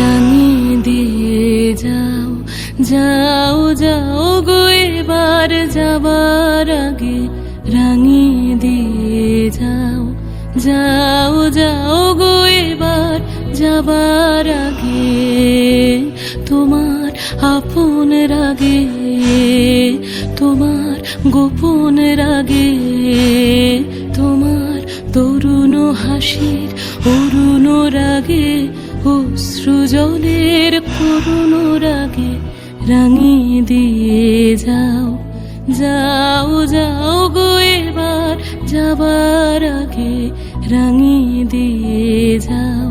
রাঙিয়ে দিয়ে যাও যাও যাও গো, এবার যাবার আগে রাঙিয়ে দিয়ে যাও যাও যাও গো, এবার যাবার আগে তোমার আপন রাগে, তোমার গোপন রাগে, তোমার তরুণ হাসির, অরুণ রাগে, অশ্রু জলের করুণ রাগে রাঙিয়ে দিয়ে যাও যাও যাও গো এবার যাবার আগে রাঙিয়ে দিয়ে যাও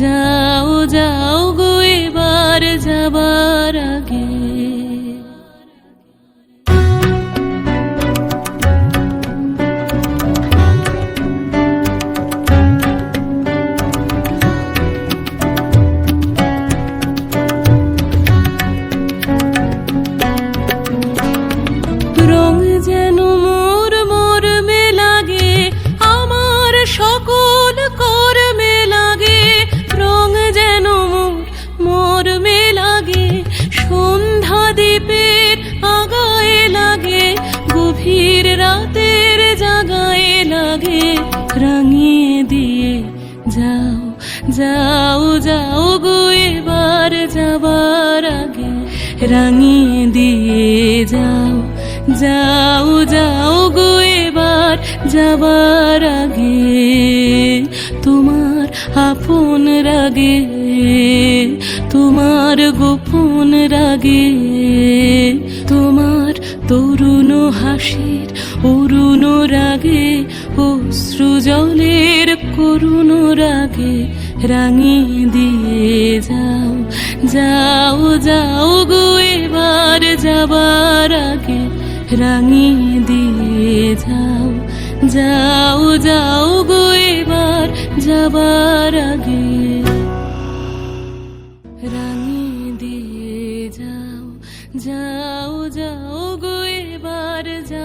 যাও যাও গো এবার যাবার আগে। রাঙিয়ে দিয়ে যাও যাও যাও গো, এবার যাবার আগে রাঙিয়ে দিয়ে যাও যাও যাও গো, এবার যাবার আগে তোমার আপন রাগে, তোমার গোপন রাগে তরুণ হাসির, অরুণ রাগে অশ্রুজলের করুণ রাগে রাঙিয়ে দিয়ে যাও যাও যাও গো এবার যাবার আগে রাঙিয়ে দিয়ে যাও যাও যাও গো এবার যাবার আগে রাঙিয়ে দিয়ে যাও যাও